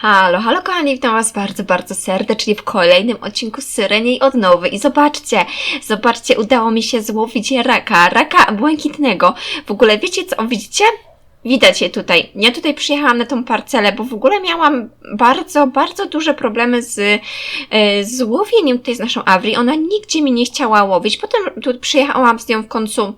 Halo, halo kochani, witam Was bardzo, bardzo serdecznie w kolejnym odcinku Syreniej Odnowy i zobaczcie, zobaczcie, udało mi się złowić raka, raka błękitnego. W ogóle wiecie co, widzicie? Widać je tutaj. Ja tutaj przyjechałam na tą parcelę, bo w ogóle miałam bardzo, bardzo duże problemy z, e, z łowieniem tutaj z naszą Avri. Ona nigdzie mi nie chciała łowić. Potem tu przyjechałam z nią w końcu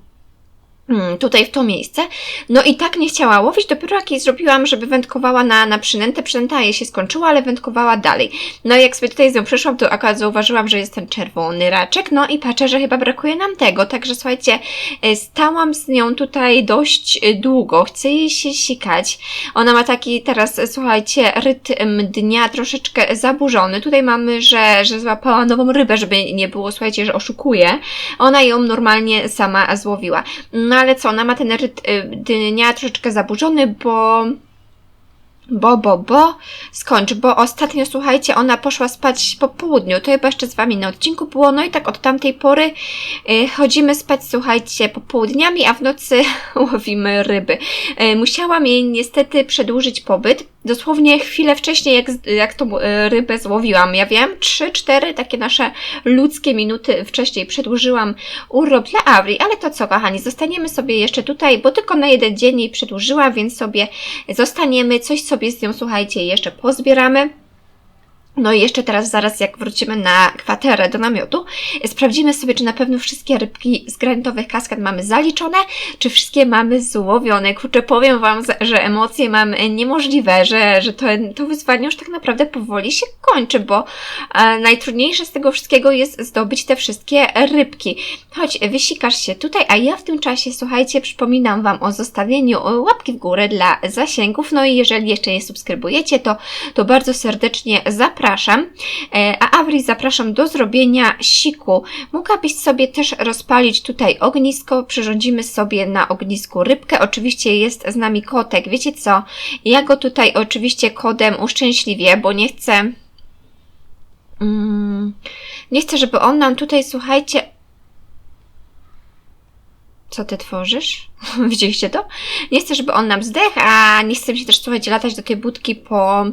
tutaj w to miejsce. No i tak nie chciała łowić, dopiero jak jej zrobiłam, żeby wędkowała na, na przynętę, przynęta jej się skończyła, ale wędkowała dalej. No i jak sobie tutaj z nią przyszłam, to akurat zauważyłam, że jest ten czerwony raczek, no i patrzę, że chyba brakuje nam tego, także słuchajcie, e, stałam z nią tutaj dość e, długo, chcę jej się sikać. Ona ma taki teraz, e, słuchajcie, rytm dnia troszeczkę zaburzony. Tutaj mamy, że, że złapała nową rybę, żeby nie było, słuchajcie, że oszukuje. Ona ją normalnie sama złowiła. No ale co, ona ma ten rytm y, dnia troszeczkę zaburzony, bo bo, bo, bo, skończ, bo ostatnio, słuchajcie, ona poszła spać po południu, to chyba jeszcze z Wami na odcinku było, no i tak od tamtej pory y, chodzimy spać, słuchajcie, popołudniami, a w nocy łowimy ryby. Y, musiałam jej niestety przedłużyć pobyt, dosłownie chwilę wcześniej, jak, jak tą y, rybę złowiłam, ja wiem, 3-4 takie nasze ludzkie minuty wcześniej przedłużyłam urlop dla Avri, ale to co, kochani, zostaniemy sobie jeszcze tutaj, bo tylko na jeden dzień jej przedłużyłam, więc sobie zostaniemy, coś sobie z nią, słuchajcie, jeszcze pozbieramy. No i jeszcze teraz, zaraz jak wrócimy na kwaterę do namiotu, sprawdzimy sobie, czy na pewno wszystkie rybki z granitowych kaskad mamy zaliczone, czy wszystkie mamy złowione. Kurczę, powiem Wam, że emocje mam niemożliwe, że, że to, to wyzwanie już tak naprawdę powoli się kończy, bo e, najtrudniejsze z tego wszystkiego jest zdobyć te wszystkie rybki. Chodź, wysikasz się tutaj, a ja w tym czasie, słuchajcie, przypominam Wam o zostawieniu łapki w górę dla zasięgów, no i jeżeli jeszcze nie subskrybujecie, to, to bardzo serdecznie zapraszam. E, A Avri zapraszam do zrobienia siku. Mogłabyś sobie też rozpalić tutaj ognisko, przyrządzimy sobie na ognisku rybkę. Oczywiście jest z nami kotek, wiecie co? Ja go tutaj oczywiście kodem uszczęśliwię, bo nie chcę... Mm, nie chcę, żeby on nam tutaj, słuchajcie, co ty tworzysz? Widzieliście to? Nie chcę, żeby on nam zdechł, a nie chcę mi się też, słuchajcie, latać do tej budki po,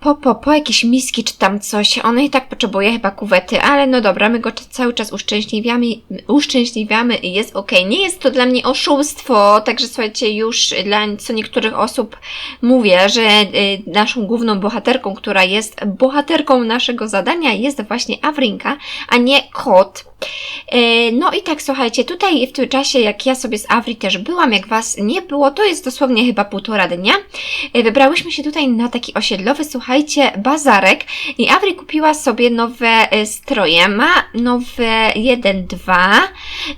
po, po, po jakieś miski czy tam coś. Ona i tak potrzebuje chyba kuwety, ale no dobra, my go cały czas uszczęśliwiamy, uszczęśliwiamy i jest ok. Nie jest to dla mnie oszustwo, także słuchajcie, już dla co niektórych osób mówię, że y, naszą główną bohaterką, która jest bohaterką naszego zadania jest właśnie Awrinka, a nie kot. E, No i tak, słuchajcie, tutaj w tym czasie, jak ja sobie z Avri też byłam, jak Was nie było, to jest dosłownie chyba półtora dnia, e, wybrałyśmy się tutaj na taki osiedlowy, słuchajcie, bazarek i Avri kupiła sobie nowe e, stroje. Ma nowe 1, 2,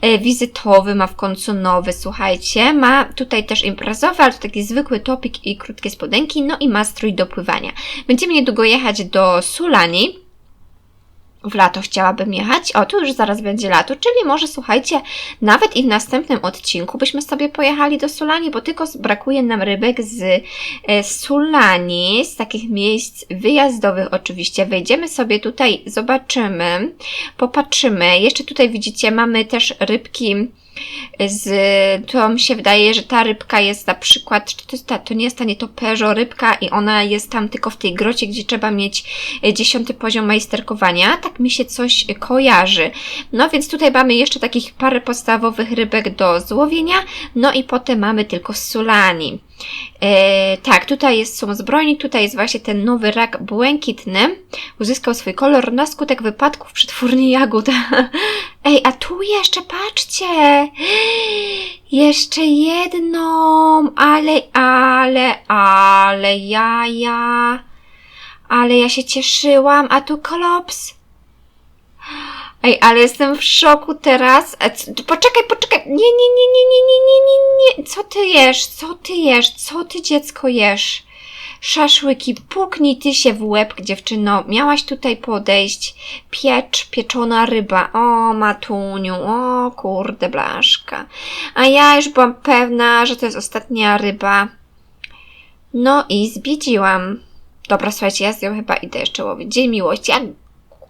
e, wizytowy ma w końcu nowy, słuchajcie, ma tutaj też imprezowy, ale to taki zwykły topik i krótkie spodenki, no i ma strój do pływania. Będziemy niedługo jechać do Sulani, w lato chciałabym jechać. O, tu już zaraz będzie lato, czyli może słuchajcie, nawet i w następnym odcinku byśmy sobie pojechali do Sulani, bo tylko z- brakuje nam rybek z e, Sulani, z takich miejsc wyjazdowych oczywiście. Wejdziemy sobie tutaj, zobaczymy, popatrzymy. Jeszcze tutaj widzicie, mamy też rybki z, to mi się wydaje, że ta rybka jest na przykład, czy to, jest ta, to nie jest ta nietoperzo rybka i ona jest tam tylko w tej grocie, gdzie trzeba mieć e, dziesiąty poziom majsterkowania. Tak mi się coś kojarzy. No więc tutaj mamy jeszcze takich parę podstawowych rybek do złowienia, no i potem mamy tylko sulani. E, tak, tutaj jest są zbrojnik, tutaj jest właśnie ten nowy rak błękitny. Uzyskał swój kolor na skutek wypadków w przetwórni jagód. Ej, a tu jeszcze, patrzcie! Jeszcze jedną, ale, ale, ale jaja. Ale ja się cieszyłam, a tu kolops. Ej, ale jestem w szoku teraz. E, Poczekaj, poczekaj. Nie, nie, nie, nie, nie, nie, nie, nie, nie. Co ty jesz? Co ty jesz? Co ty dziecko jesz? Szaszłyki, puknij ty się w łeb, dziewczyno. Miałaś tutaj podejść. Piecz, pieczona ryba. O, matuniu, o, kurde, blaszka. A ja już byłam pewna, że to jest ostatnia ryba. No i zbiedziłam. Dobra, słuchajcie, ja z nią chyba idę jeszcze łowić. Dzień miłości. A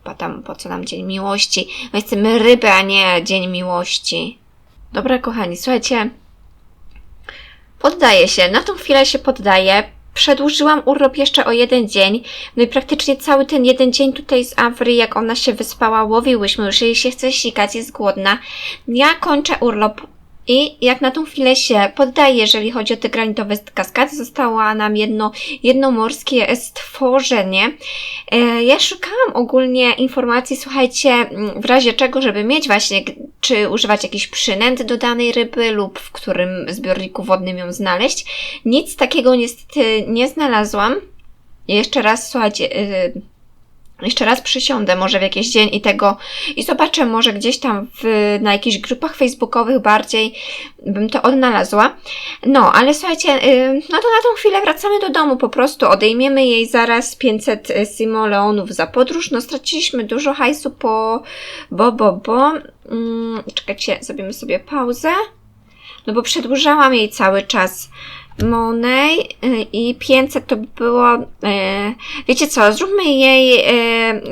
kupa tam, po co nam dzień miłości? My chcemy ryby, a nie dzień miłości. Dobra, kochani, słuchajcie. Poddaję się. Na tą chwilę się poddaję. przedłużyłam urlop jeszcze o jeden dzień. No i praktycznie cały ten jeden dzień tutaj z Awry, jak ona się wyspała, łowiłyśmy już, jej się chce sikać, jest głodna. Ja kończę urlop i jak na tą chwilę się poddaję, jeżeli chodzi o te granitowe kaskady, została nam jedno, jedno morskie stworzenie. E, ja szukałam ogólnie informacji, słuchajcie, mm, w razie czego, żeby mieć właśnie, czy używać jakiś przynęt do danej ryby lub w którym zbiorniku wodnym ją znaleźć. Nic takiego niestety nie znalazłam. Jeszcze raz, słuchajcie, yy, jeszcze raz przysiądę może w jakiś dzień i tego i zobaczę może gdzieś tam w, na jakichś grupach facebookowych bardziej bym to odnalazła. No, ale słuchajcie, yy, no to na tą chwilę wracamy do domu po prostu, odejmiemy jej zaraz 500 simoleonów za podróż. No straciliśmy dużo hajsu po bo, bo, bo. Yy, czekajcie, zrobimy sobie pauzę. No bo przedłużałam jej cały czas Monej y, i 500 to by było, y, wiecie co, zróbmy jej,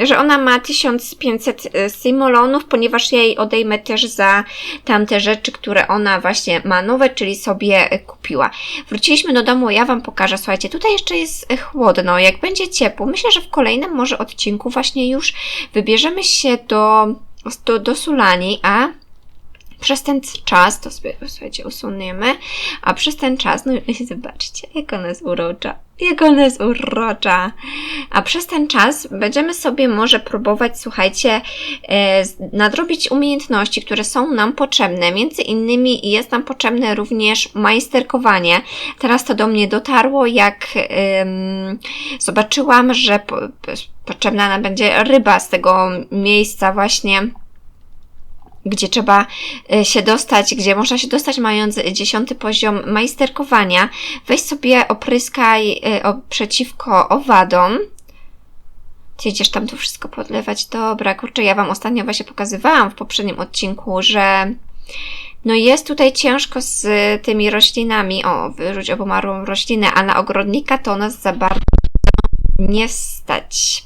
y, że ona ma 1500 simolonów, ponieważ jej odejmę też za tamte rzeczy, które ona właśnie ma nowe, czyli sobie kupiła. Wróciliśmy do domu, ja Wam pokażę, słuchajcie, tutaj jeszcze jest chłodno, jak będzie ciepło, myślę, że w kolejnym może odcinku właśnie już wybierzemy się do, do, do Sulani, a przez ten czas, to sobie, słuchajcie, usuniemy, a przez ten czas, no i zobaczcie, jak ona jest urocza, jak ona jest urocza. A przez ten czas będziemy sobie może próbować, słuchajcie, e, nadrobić umiejętności, które są nam potrzebne. Między innymi jest nam potrzebne również majsterkowanie. Teraz to do mnie dotarło, jak zobaczyłam, że po, potrzebna nam będzie ryba z tego miejsca właśnie gdzie trzeba e, się dostać, gdzie można się dostać mając dziesiąty poziom majsterkowania. Weź sobie opryskaj e, przeciwko owadom. Ty idziesz tam tu wszystko podlewać. Dobra, kurczę, ja Wam ostatnio właśnie pokazywałam w poprzednim odcinku, że no jest tutaj ciężko z tymi roślinami. O, wyrzuć obumarłą roślinę, a na ogrodnika to nas za bardzo nie stać.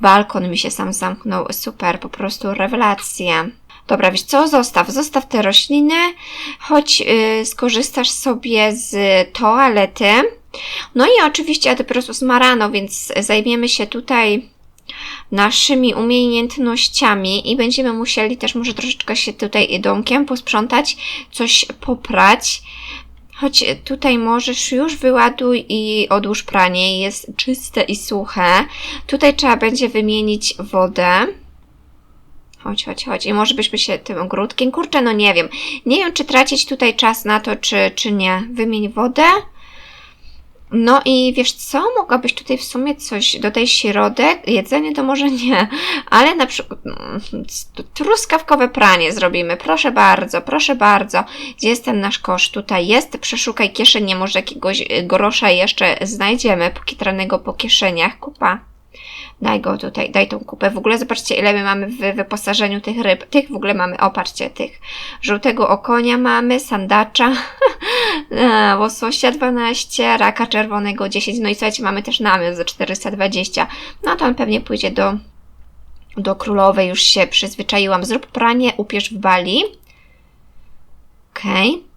Balkon mi się sam zamknął. Super, po prostu rewelacja. Dobra, wiesz co, zostaw, zostaw te rośliny, choć yy, skorzystasz sobie z toalety. No i oczywiście Adeprosus ma rano, więc zajmiemy się tutaj naszymi umiejętnościami i będziemy musieli też może troszeczkę się tutaj domkiem posprzątać, coś poprać. Choć tutaj możesz już wyładuj i odłóż pranie, jest czyste i suche. Tutaj trzeba będzie wymienić wodę. Chodź, chodź, chodź. I może byśmy się tym ogródkiem... Kurczę, no nie wiem. Nie wiem, czy tracić tutaj czas na to, czy, czy nie. Wymień wodę. No i wiesz co? Mogłabyś tutaj w sumie coś do tej środek. Jedzenie to może nie, ale na przykład mm, truskawkowe pranie zrobimy. Proszę bardzo, proszę bardzo. Gdzie jest ten nasz kosz? Tutaj jest. Przeszukaj kieszenie, może jakiegoś grosza jeszcze znajdziemy pokitranego po kieszeniach. Kupa. Daj go tutaj, daj tą kupę. W ogóle zobaczcie, ile my mamy w wyposażeniu tych ryb. Tych w ogóle mamy, opatrzcie, tych. Żółtego okonia mamy, sandacza, łososia 12, raka czerwonego 10. No i słuchajcie, mamy też namiot za 420. No to on pewnie pójdzie do, do królowej. Już się przyzwyczaiłam. Zrób pranie, upierz w bali. Okej. Okay.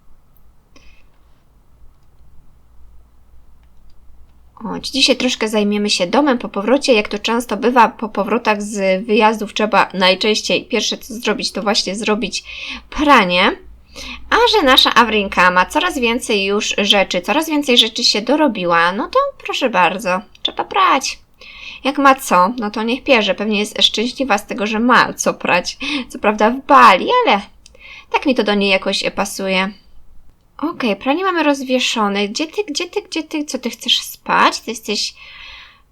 Chodź, dzisiaj troszkę zajmiemy się domem po powrocie. Jak to często bywa po powrotach z wyjazdów, trzeba najczęściej pierwsze co zrobić, to właśnie zrobić pranie. A że nasza Awrinka ma coraz więcej już rzeczy, coraz więcej rzeczy się dorobiła, no to proszę bardzo, trzeba prać. Jak ma co, no to niech pierze. Pewnie jest szczęśliwa z tego, że ma co prać. Co prawda w bali, ale tak mi to do niej jakoś pasuje. Okej, okay, pranie mamy rozwieszone. Gdzie ty, gdzie ty, gdzie ty, co ty chcesz spać? Ty jesteś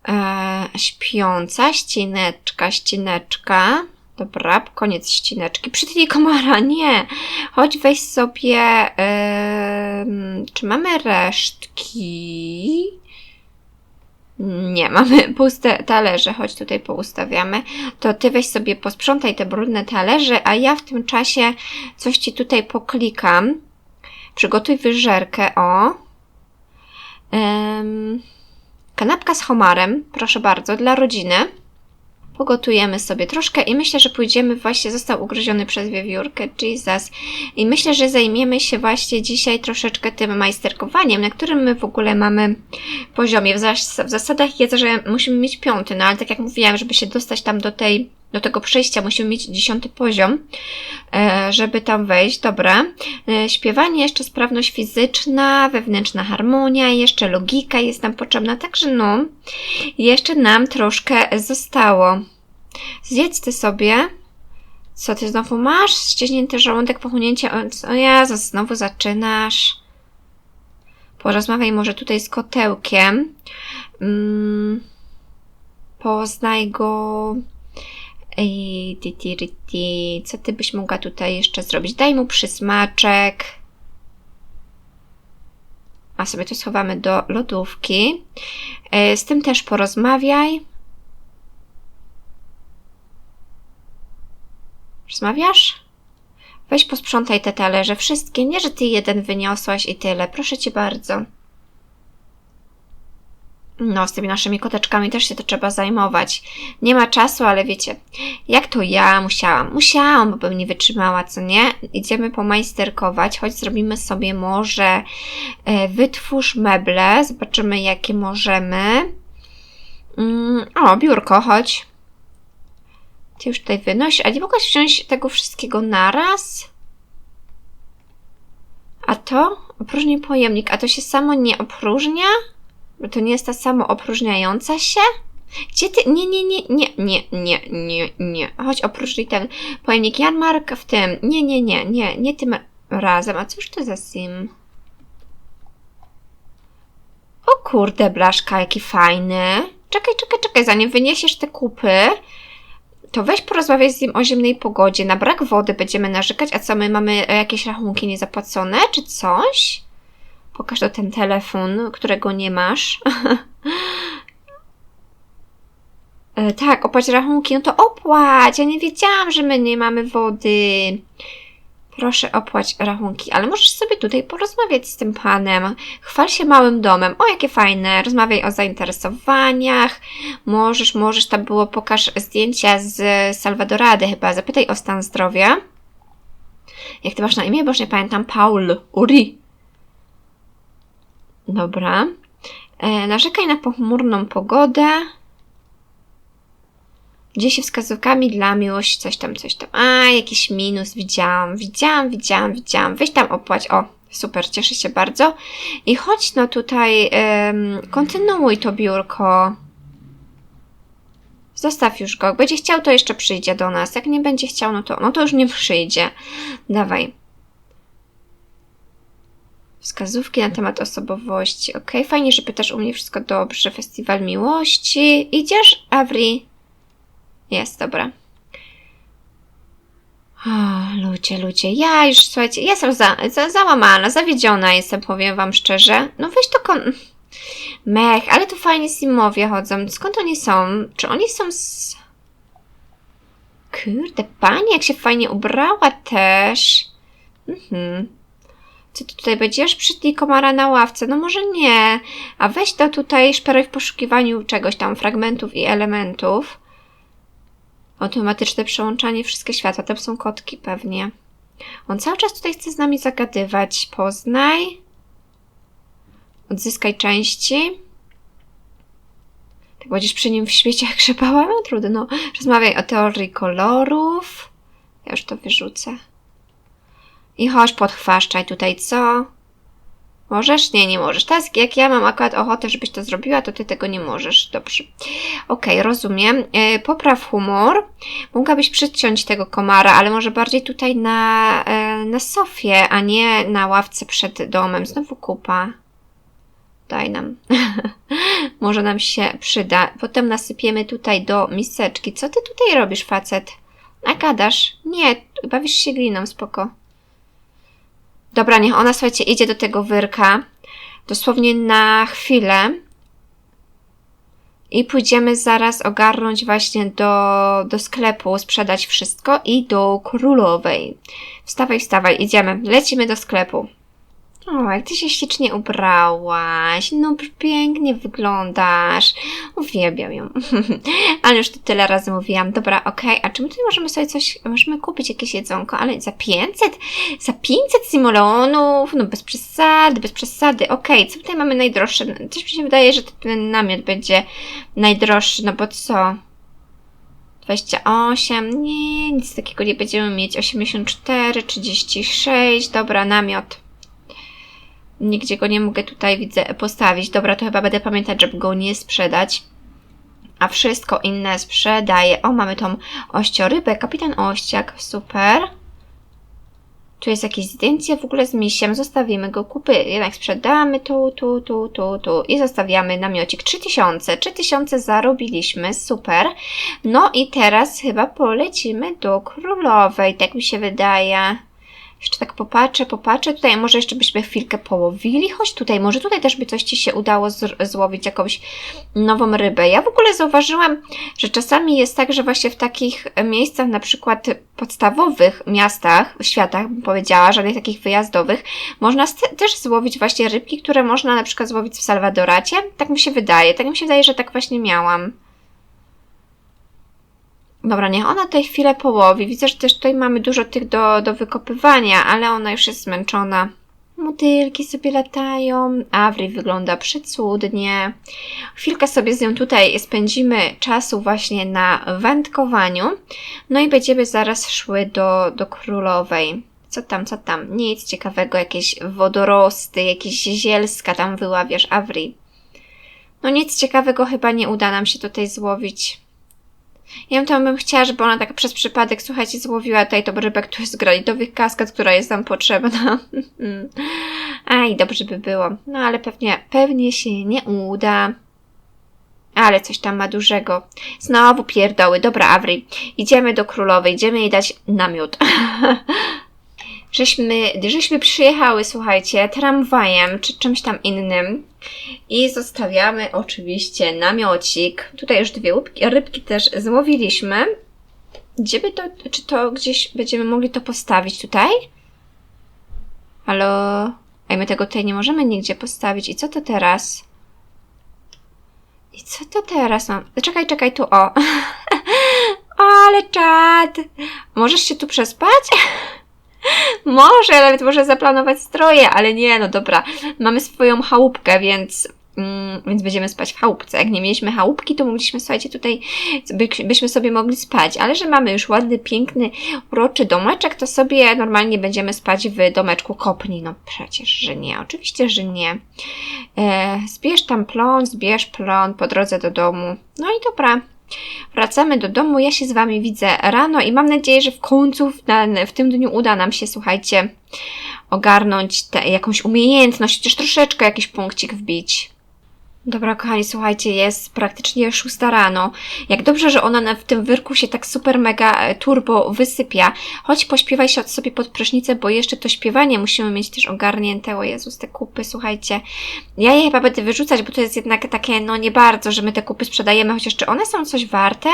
e, śpiąca, ścineczka, ścineczka. Dobra, koniec ścineczki. Przytnij komara, nie. Chodź weź sobie, e, czy mamy resztki? Nie, mamy puste talerze, chodź tutaj poustawiamy. To ty weź sobie posprzątaj te brudne talerze, a ja w tym czasie coś ci tutaj poklikam. Przygotuj wyżerkę, o. Um, kanapka z homarem, proszę bardzo, dla rodziny. pogotujemy sobie troszkę i myślę, że pójdziemy właśnie, został ugryziony przez wiewiórkę, Jesus. I myślę, że zajmiemy się właśnie dzisiaj troszeczkę tym majsterkowaniem, na którym my w ogóle mamy poziomie. W, zas w zasadach jest, że musimy mieć piąty, no ale tak jak mówiłam, żeby się dostać tam do tej do tego przejścia musimy mieć dziesiąty poziom, e, żeby tam wejść. Dobra. E, śpiewanie, jeszcze sprawność fizyczna, wewnętrzna harmonia, jeszcze logika jest nam potrzebna, także no, jeszcze nam troszkę zostało. Zjedz ty sobie. Co ty znowu masz? Ściśnięty żołądek, pochłonięcie. O Jezu, znowu zaczynasz. Porozmawiaj może tutaj z kotełkiem. Mm, poznaj go. Co ty byś mogła tutaj jeszcze zrobić? Daj mu przysmaczek. A sobie to schowamy do lodówki. E, Z tym też porozmawiaj. Rozmawiasz? Weź posprzątaj te talerze, wszystkie. Nie, że ty jeden wyniosłaś i tyle. Proszę cię bardzo. No, z tymi naszymi koteczkami też się to trzeba zajmować. Nie ma czasu, ale wiecie, jak to ja musiałam? Musiałam, bo bym nie wytrzymała, co nie? Idziemy pomajsterkować, choć zrobimy sobie może e, wytwórz meble, zobaczymy jakie możemy. Mm, o, biurko, chodź. Ty już tutaj wynoś, a nie mogłaś wziąć tego wszystkiego naraz? A to? Opróżnij pojemnik, a to się samo nie opróżnia? To nie jest ta samo opróżniająca się? Gdzie ty? Nie, nie, nie, nie, nie, nie, nie, nie. Chodź, opróżnij ten pojemnik Janmark w tym. Nie, nie, nie, nie, nie tym razem. A cóż to za sim? O kurde, blaszka, jaki fajny. Czekaj, czekaj, czekaj, zanim wyniesiesz te kupy, to weź porozmawiaj z nim o zimnej pogodzie. Na brak wody będziemy narzekać, a co, my mamy jakieś rachunki niezapłacone, czy coś? Pokaż to ten telefon, którego nie masz. E, tak, opłać rachunki. No to opłać. Ja nie wiedziałam, że my nie mamy wody. Proszę opłać rachunki, ale możesz sobie tutaj porozmawiać z tym panem. Chwal się małym domem. O, jakie fajne. Rozmawiaj o zainteresowaniach. Możesz, możesz, tam było, pokaż zdjęcia z Salwadorady chyba. Zapytaj o stan zdrowia. Jak ty masz na imię? Bo już nie pamiętam. Paul. Uri. Dobra. E, narzekaj na pochmurną pogodę. Gdzie się wskazówkami dla miłość, coś tam, coś tam. A, jakiś minus, widziałam, widziałam, widziałam, widziałam. Weź tam opłać. O, super, cieszę się bardzo. I chodź no tutaj, em, kontynuuj to biurko. Zostaw już go. Jak będzie chciał, to jeszcze przyjdzie do nas. Jak nie będzie chciał, no to, no to już nie przyjdzie. Dawaj. Wskazówki na temat osobowości. Ok, fajnie, że pytasz u mnie wszystko dobrze. Festiwal miłości. Idziesz, Avri? Jest, dobra. O, ludzie, ludzie, ja już, słuchajcie, jestem za, za, załamana, zawiedziona jestem, powiem wam szczerze. No weź to kon... Mech, ale tu fajnie Simowie chodzą. Skąd oni są? Czy oni są z... Kurde, pani, jak się fajnie ubrała też. Mhm. Co ty tutaj będziesz? Przytnij komara na ławce. No może nie. A weź to tutaj szperuj w poszukiwaniu czegoś tam, fragmentów i elementów. Automatyczne przełączanie wszystkie światła. Tam są kotki pewnie. On cały czas tutaj chce z nami zagadywać. Poznaj. Odzyskaj części. Tak będziesz przy nim w śmieciach grzebała? No trudno. Rozmawiaj o teorii kolorów. Ja już to wyrzucę. I chodź podchwaszczaj tutaj, co? Możesz? Nie, nie możesz. Teraz jak ja mam akurat ochotę, żebyś to zrobiła, to ty tego nie możesz. Dobrze. Okej, rozumiem. E, popraw humor. Mogłabyś przyciąć tego komara, ale może bardziej tutaj na, e, na sofie, a nie na ławce przed domem. Znowu kupa. Daj nam. może nam się przyda. Potem nasypiemy tutaj do miseczki. Co ty tutaj robisz, facet? A? Nie, bawisz się gliną, spoko. Dobra, niech ona, słuchajcie, idzie do tego wyrka. Dosłownie na chwilę. I pójdziemy zaraz ogarnąć właśnie do, do sklepu, sprzedać wszystko i do królowej. Wstawaj, wstawaj, idziemy. Lecimy do sklepu. O, jak ty się ślicznie ubrałaś. No, pięknie wyglądasz. Uwielbiam ją. ale już to tyle razy mówiłam. Dobra, okej. A czy my tutaj możemy sobie coś, możemy kupić jakieś jedzonko, ale za 500? Za 500 simoleonów? No, bez przesady, bez przesady. Okej, co tutaj mamy najdroższe? Coś mi się wydaje, że ten namiot będzie najdroższy, no bo co? 28, nie, nic takiego nie będziemy mieć. 84, 36, dobra, namiot. Nigdzie go nie mogę tutaj, widzę, postawić. Dobra, to chyba będę pamiętać, żeby go nie sprzedać. A wszystko inne sprzedaję. O, mamy tą ościorybę. Kapitan Ościak, super. Tu jest jakieś zdjęcie w ogóle z misiem. Zostawimy go kupy. Jednak sprzedamy tu, tu, tu, tu, tu. I zostawiamy namiocik. 3000. 3000 zarobiliśmy. Super. No i teraz chyba polecimy do królowej. Tak mi się wydaje. Jeszcze tak popatrzę, popatrzę. Tutaj może jeszcze byśmy chwilkę połowili. Chodź tutaj, może tutaj też by coś Ci się udało złowić, jakąś nową rybę. Ja w ogóle zauważyłam, że czasami jest tak, że właśnie w takich miejscach, na przykład podstawowych miastach, światach, bym powiedziała, żadnych takich wyjazdowych, można też złowić właśnie rybki, które można na przykład złowić w Salwadoracie. Tak mi się wydaje. Tak mi się wydaje, że tak właśnie miałam. Dobra, niech ona tutaj chwilę połowi. Widzę, że też tutaj mamy dużo tych do, do wykopywania, ale ona już jest zmęczona. Motylki sobie latają, Avri wygląda przecudnie. Chwilkę sobie z nią tutaj spędzimy czasu właśnie na wędkowaniu. No i będziemy zaraz szły do, do królowej. Co tam, co tam? Nic ciekawego, jakieś wodorosty, jakieś zielska tam wyławiasz, Avri. No nic ciekawego chyba nie uda nam się tutaj złowić. Ja tam bym chciała, żeby ona tak przez przypadek, słuchajcie, złowiła tutaj tą rybę, która jest z granitowych kaskad, która jest nam potrzebna. Aj, dobrze by było. No ale pewnie, pewnie się nie uda. Ale coś tam ma dużego. Znowu pierdoły. Dobra, Avri, idziemy do królowej, idziemy jej dać namiot. żeśmy, żeśmy przyjechały, słuchajcie, tramwajem czy czymś tam innym i zostawiamy oczywiście namiocik. Tutaj już dwie łupki, rybki też złowiliśmy. Gdzie by to, czy to gdzieś będziemy mogli to postawić tutaj? Halo? Ej, my tego tutaj nie możemy nigdzie postawić. I co to teraz? I co to teraz mam? Czekaj, czekaj, tu, o. Ale czad! Możesz się tu przespać? może, nawet może zaplanować stroje, ale nie, no dobra. Mamy swoją chałupkę, więc mm, więc będziemy spać w chałupce. Jak nie mieliśmy chałupki, to mogliśmy, słuchajcie, tutaj by, byśmy sobie mogli spać, ale że mamy już ładny, piękny, uroczy domeczek, to sobie normalnie będziemy spać w domeczku kopni. No przecież, że nie, oczywiście, że nie. E, zbierz tam plon, zbierz plon po drodze do domu. No i dobra. Wracamy do domu, ja się z Wami widzę rano i mam nadzieję, że w końcu w, w tym dniu uda nam się, słuchajcie, ogarnąć te, jakąś umiejętność, chociaż troszeczkę jakiś punkcik wbić. Dobra, kochani, słuchajcie, jest praktycznie szósta rano. Jak dobrze, że ona w tym wyrku się tak super mega e, turbo wysypia. Chodź, pośpiewaj się od sobie pod prysznicę, bo jeszcze to śpiewanie musimy mieć też ogarnięte. O Jezus, te kupy, słuchajcie. Ja je chyba będę wyrzucać, bo to jest jednak takie, no nie bardzo, że my te kupy sprzedajemy, chociaż czy one są coś warte?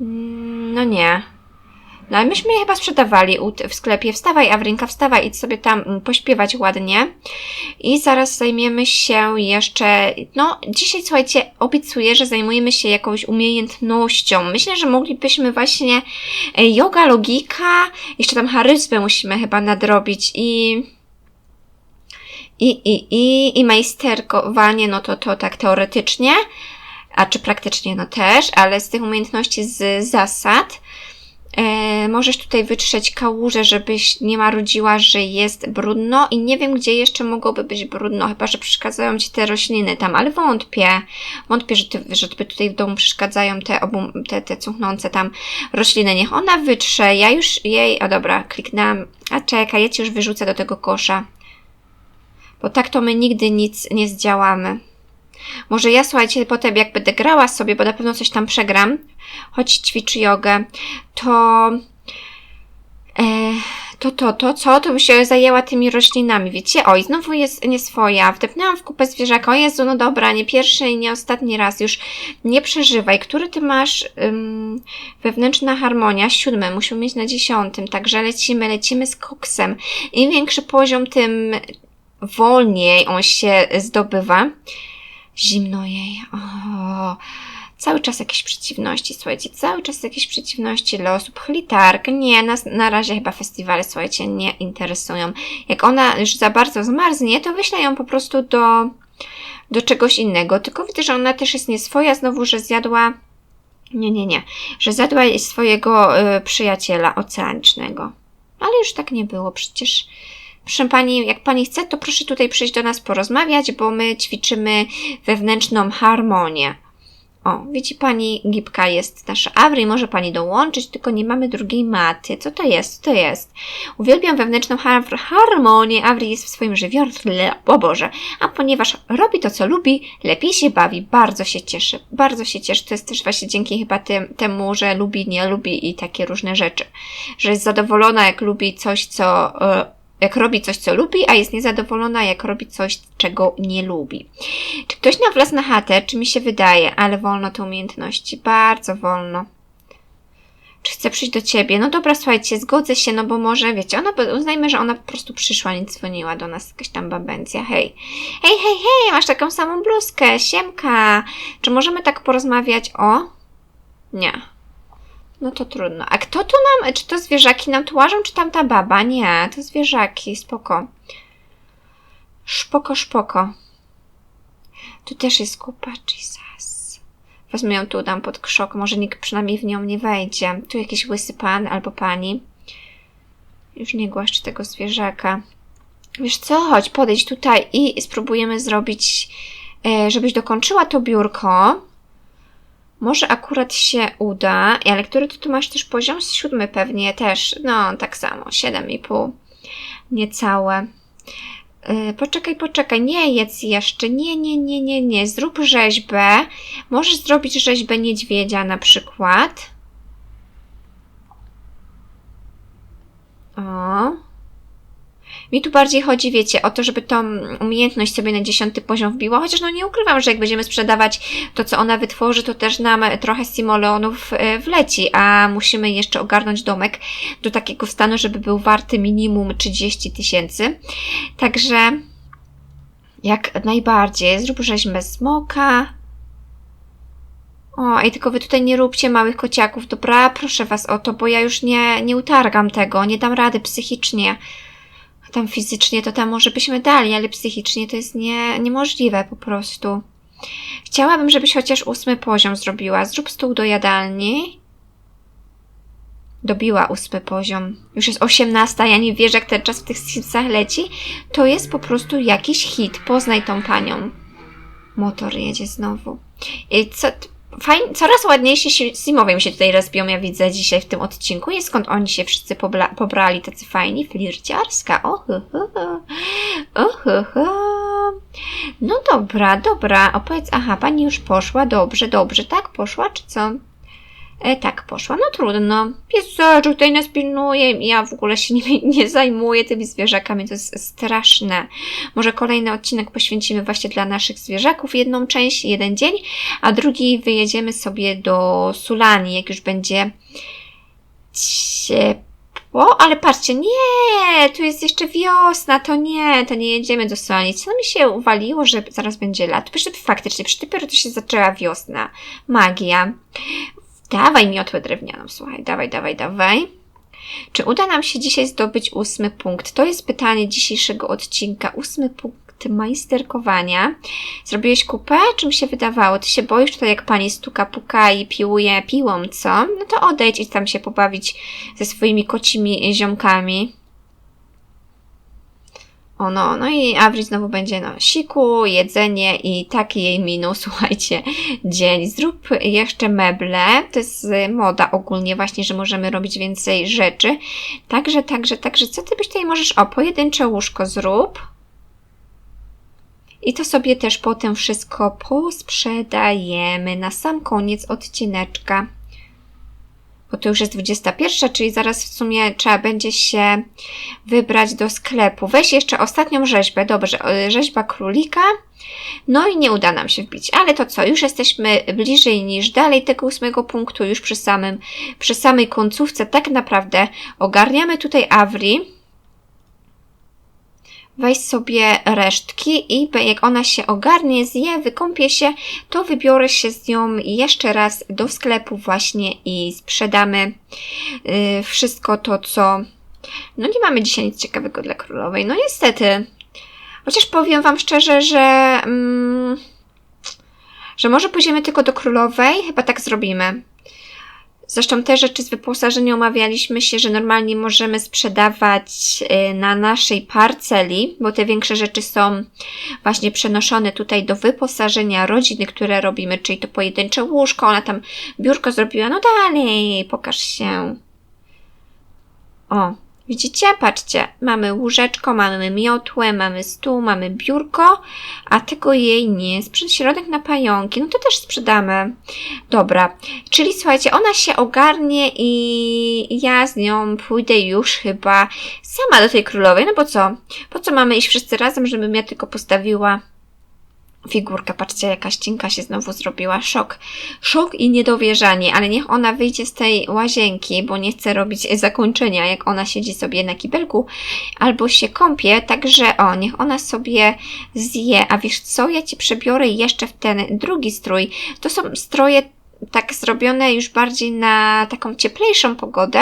Mm, no nie. No ale myśmy je chyba sprzedawali w sklepie. Wstawaj, Awrinka, wstawaj, idź sobie tam mm, pośpiewać ładnie. I zaraz zajmiemy się jeszcze, no dzisiaj słuchajcie, obiecuję, że zajmujemy się jakąś umiejętnością. Myślę, że moglibyśmy właśnie e, yoga, logika, jeszcze tam charyzmę musimy chyba nadrobić i... I, i, i, i majsterkowanie, no to, to tak teoretycznie, a czy praktycznie, no też, ale z tych umiejętności z zasad, E, możesz tutaj wytrzeć kałużę, żebyś nie marudziła, że jest brudno i nie wiem, gdzie jeszcze mogłoby być brudno, chyba, że przeszkadzają Ci te rośliny tam, ale wątpię. Wątpię, że, ty, że Tobie tutaj w domu przeszkadzają te, obu, te, te cuchnące tam rośliny. Niech ona wytrze, ja już jej, a dobra, kliknęłam, a czekaj, ja Ci już wyrzucę do tego kosza. Bo tak to my nigdy nic nie zdziałamy. Może ja, słuchajcie, potem jak będę grała sobie, bo na pewno coś tam przegram, choć ćwiczy jogę, to E, to, to, to, co? To by się zajęła tymi roślinami, wiecie? Oj, znowu jest nieswoja. Wdepnęłam w kupę zwierzaka. O Jezu, no dobra, nie pierwszy i nie ostatni raz. Już nie przeżywaj. Który ty masz ym, wewnętrzna harmonia? Siódmy. Musimy mieć na dziesiątym. Także lecimy, lecimy z koksem. Im większy poziom, tym wolniej on się zdobywa. Zimno jej. O, cały czas jakieś przeciwności, słuchajcie, cały czas jakieś przeciwności losu, pchlitark, nie, nas na razie chyba festiwale, słuchajcie, nie interesują. Jak ona już za bardzo zmarznie, to wyślę ją po prostu do, do czegoś innego, tylko widzę, że ona też jest nieswoja, znowu, że zjadła, nie, nie, nie, że zjadła swojego y, przyjaciela oceanicznego. Ale już tak nie było, przecież Proszę Pani, jak Pani chce, to proszę tutaj przyjść do nas porozmawiać, bo my ćwiczymy wewnętrzną harmonię. O, widzi Pani, gipka jest nasza Avri, może Pani dołączyć, tylko nie mamy drugiej maty. Co to jest? Co to jest? Uwielbiam wewnętrzną har harmonię. Avri jest w swoim żywiorle, o Boże. A ponieważ robi to, co lubi, lepiej się bawi, bardzo się cieszy. Bardzo się cieszy. To jest też właśnie dzięki chyba tym, temu, że lubi, nie lubi i takie różne rzeczy. Że jest zadowolona, jak lubi coś, co... Yy, jak robi coś, co lubi, a jest niezadowolona, jak robi coś, czego nie lubi. Czy ktoś na wlazł na chatę? Czy mi się wydaje? Ale wolno te umiejętności. Bardzo wolno. Czy chcę przyjść do ciebie? No dobra, słuchajcie, zgodzę się, no bo może, wiecie, ona, uznajmy, że ona po prostu przyszła, nie dzwoniła do nas, jakaś tam babencja, hej. Hej, hej, hej, masz taką samą bluzkę, siemka. Czy możemy tak porozmawiać o? Nie. No to trudno. A kto tu nam, czy to zwierzaki nam tu łażą, czy tam ta baba? Nie, to zwierzaki, spoko. Szpoko, szpoko. Tu też jest kupa, Jesus. Wezmę ją tu, dam pod krzok, może nikt przynajmniej w nią nie wejdzie. Tu jakiś łysy pan albo pani. Już nie głaszcz tego zwierzaka. Wiesz co, chodź, podejdź tutaj i spróbujemy zrobić, e, żebyś dokończyła to biurko. Może akurat się uda, ale który tu masz też poziom? Siódmy pewnie też, no tak samo, 7,5, niecałe. Yy, poczekaj, poczekaj, nie jedz jeszcze, nie, nie, nie, nie, nie, zrób rzeźbę. Możesz zrobić rzeźbę niedźwiedzia na przykład. O. Mi tu bardziej chodzi, wiecie, o to, żeby tą umiejętność sobie na dziesiąty poziom wbiła, chociaż no nie ukrywam, że jak będziemy sprzedawać to, co ona wytworzy, to też nam trochę simoleonów e, wleci, a musimy jeszcze ogarnąć domek do takiego stanu, żeby był warty minimum 30 tysięcy. Także jak najbardziej, zrób rzeźbę smoka, o, i tylko wy tutaj nie róbcie małych kociaków, dobra? Proszę was o to, bo ja już nie, nie utargam tego, nie dam rady psychicznie tam fizycznie to tam może byśmy dali, ale psychicznie to jest nie, niemożliwe po prostu. Chciałabym, żebyś chociaż ósmy poziom zrobiła. Zrób stół do jadalni. Dobiła ósmy poziom. Już jest osiemnasta. Ja nie wierzę, jak ten czas w tych Simsach leci. To jest po prostu jakiś hit. Poznaj tą panią. Motor jedzie znowu. I co, fajnie, coraz ładniejsi simowie mi się tutaj rozbiją, ja widzę dzisiaj w tym odcinku. I skąd oni się wszyscy pobla, pobrali, tacy fajni? Flirciarska, oho, No dobra, dobra, opowiedz, aha, pani już poszła, dobrze, dobrze, tak, poszła, czy co? E, tak, poszła. No trudno. Pieseczek tutaj nas pilnuje. Ja w ogóle się nie, nie zajmuję tymi zwierzakami. To jest straszne. Może kolejny odcinek poświęcimy właśnie dla naszych zwierzaków. Jedną część, jeden dzień, a drugi wyjedziemy sobie do Sulani, jak już będzie ciepło. Ale patrzcie, nie, tu jest jeszcze wiosna, to nie, to nie jedziemy do Sulani. Co mi się uwaliło, że zaraz będzie lato? Przecież faktycznie, przecież dopiero to się zaczęła wiosna. Magia. Dawaj miotłę drewnianą, słuchaj, dawaj, dawaj, dawaj. Czy uda nam się dzisiaj zdobyć ósmy punkt? To jest pytanie dzisiejszego odcinka. Ósmy punkt majsterkowania. Zrobiłeś kupę? Czy mi się wydawało? Ty się boisz tutaj, jak pani stuka, puka i piłuje piłą, co? No to odejdź i tam się pobawić ze swoimi kocimi ziomkami. O no, no i Avril znowu będzie na siku, jedzenie i taki jej minął, słuchajcie, dzień. Zrób jeszcze meble, to jest moda ogólnie właśnie, że możemy robić więcej rzeczy. Także, także, także, co ty byś tutaj możesz, o, pojedyncze łóżko zrób. I to sobie też potem wszystko posprzedajemy na sam koniec odcineczka. Bo to już jest 21, czyli zaraz w sumie trzeba będzie się wybrać do sklepu. Weź jeszcze ostatnią rzeźbę, dobrze, rzeźba królika. No i nie uda nam się wbić, ale to co, już jesteśmy bliżej niż dalej tego ósmego punktu, już przy samym, przy samej końcówce, tak naprawdę ogarniamy tutaj Avri. Weź sobie resztki i jak ona się ogarnie, zje, wykąpie się, to wybiorę się z nią jeszcze raz do sklepu właśnie i sprzedamy yy, wszystko to, co... No nie mamy dzisiaj nic ciekawego dla królowej, no niestety. Chociaż powiem Wam szczerze, że... Mm, że może pójdziemy tylko do królowej, chyba tak zrobimy. Zresztą te rzeczy z wyposażenia umawialiśmy się, że normalnie możemy sprzedawać y, na naszej parceli, bo te większe rzeczy są właśnie przenoszone tutaj do wyposażenia rodziny, które robimy, czyli to pojedyncze łóżko, ona tam biurko zrobiła, no dalej, pokaż się. O, widzicie? Patrzcie, mamy łóżeczko, mamy miotłę, mamy stół, mamy biurko, a tego jej nie. Sprzed środek na pająki, no to też sprzedamy. Dobra, czyli słuchajcie, ona się ogarnie i ja z nią pójdę już chyba sama do tej królowej, no bo co? Po co mamy iść wszyscy razem, żebym ja tylko postawiła figurkę. Patrzcie, jaka ścinka się znowu zrobiła. Szok. Szok i niedowierzanie, ale niech ona wyjdzie z tej łazienki, bo nie chce robić zakończenia, jak ona siedzi sobie na kibelku albo się kąpie, także o, niech ona sobie zje. A wiesz co, ja Ci przebiorę jeszcze w ten drugi strój. To są stroje tak zrobione już bardziej na taką cieplejszą pogodę,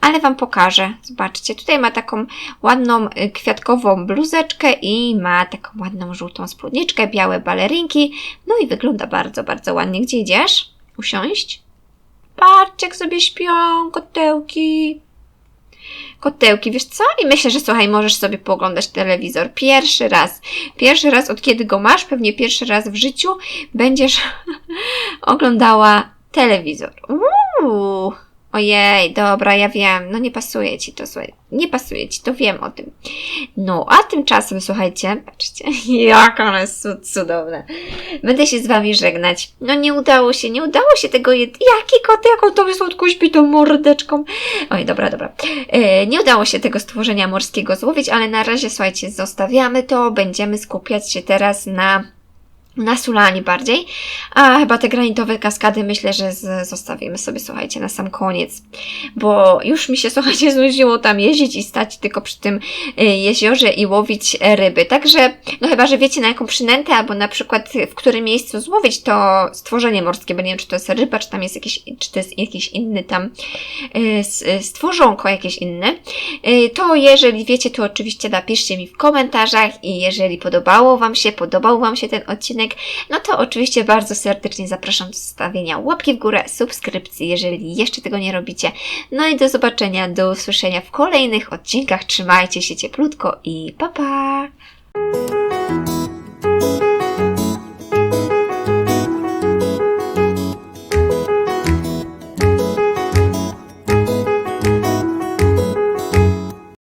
ale Wam pokażę. Zobaczcie, tutaj ma taką ładną y, kwiatkową bluzeczkę i ma taką ładną żółtą spódniczkę, białe balerinki. No i wygląda bardzo, bardzo ładnie. Gdzie idziesz? Usiąść? Patrzcie, jak sobie śpią kotełki. Kotełki, wiesz co? I myślę, że słuchaj, możesz sobie pooglądać telewizor. Pierwszy raz. Pierwszy raz od kiedy go masz, pewnie pierwszy raz w życiu będziesz oglądała telewizor. Uuu. Ojej, dobra, ja wiem, no nie pasuje ci to, słuchaj, nie pasuje ci to, wiem o tym. No, a tymczasem, słuchajcie, patrzcie, jak ona jest cud- cudowna. Będę się z wami żegnać. No nie udało się, nie udało się tego, jed... jaki kot, jaką to słodko śpi tą mordeczką. Oj, dobra, dobra. E, nie udało się tego stworzenia morskiego złowić, ale na razie, słuchajcie, zostawiamy to, będziemy skupiać się teraz na na Sulanie bardziej, a chyba te granitowe kaskady myślę, że z, zostawimy sobie, słuchajcie, na sam koniec, bo już mi się, słuchajcie, znudziło tam jeździć i stać tylko przy tym y, jeziorze i łowić e, ryby, także, no chyba, że wiecie na jaką przynętę, albo na przykład w którym miejscu złowić to stworzenie morskie, bo nie wiem, czy to jest ryba, czy tam jest jakiś, czy to jest jakiś inny tam y, y, stworzonko jakieś inne, y, to jeżeli wiecie, to oczywiście napiszcie mi w komentarzach i jeżeli podobało Wam się, podobał Wam się ten odcinek, no to oczywiście bardzo serdecznie zapraszam do zostawienia łapki w górę, subskrypcji, jeżeli jeszcze tego nie robicie. No i do zobaczenia, do usłyszenia w kolejnych odcinkach. Trzymajcie się cieplutko i pa pa!